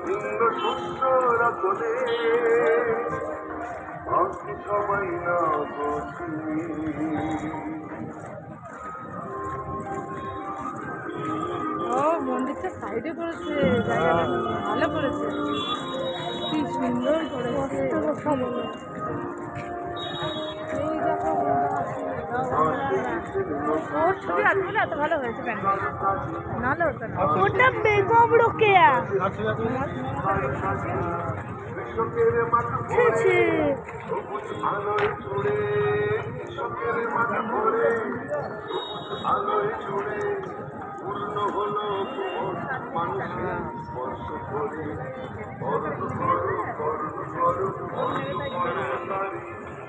ভিন্ন শস্য রাখলে আজকে সবাই না ও, মন্দিরটা সাইডে করেছে ভালো করেছে। কি সুন্দর দেখো ওর ছবি আসলে এত ভালো হয়েছে নাহলে হতো না ওটা বেগম রোকেয়া মানুষের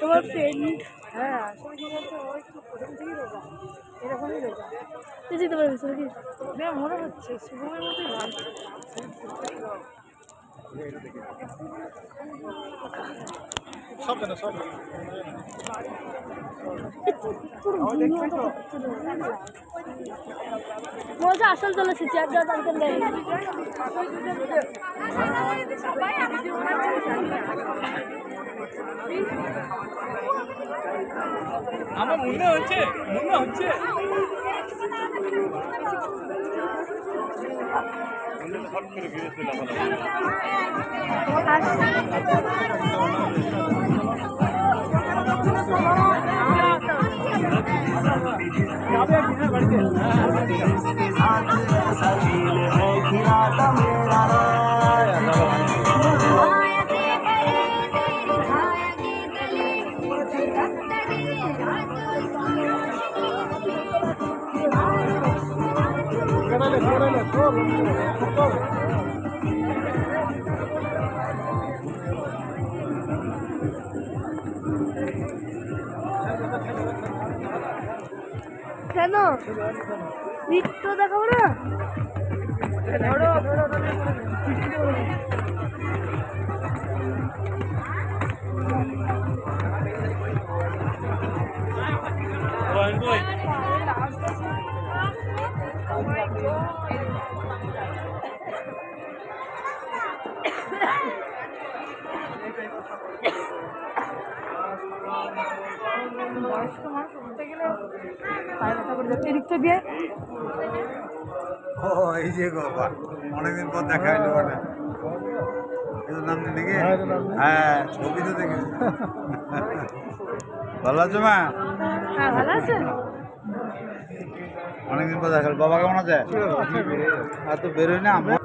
তোমার ফ্রেন্ড হ্যাঁ এরকমই রোগা পারবি মনে হচ্ছে শুভমের মতোই ভালো বলছে আসল চলেছে চার দশ আনতেন আমার মনে হচ্ছে মনে হচ্ছে। হট করে কেন? নৃত্য দেখাবো না? ধরো। বয়স্ক মানুষ উঠতে গেলে পায়ে ব্যথা করে যাচ্ছে। এদিকটা দিয়ে। ও এই যে বাবা অনেকদিন পর দেখা মানে নাম নাকি হ্যাঁ ছবি তো দেখেছি। ভালো আছো মা? হ্যাঁ ভালো আছেন অনেকদিন পর দেখা বাবা কেমন আছে? আর তো বেরোয় না আমার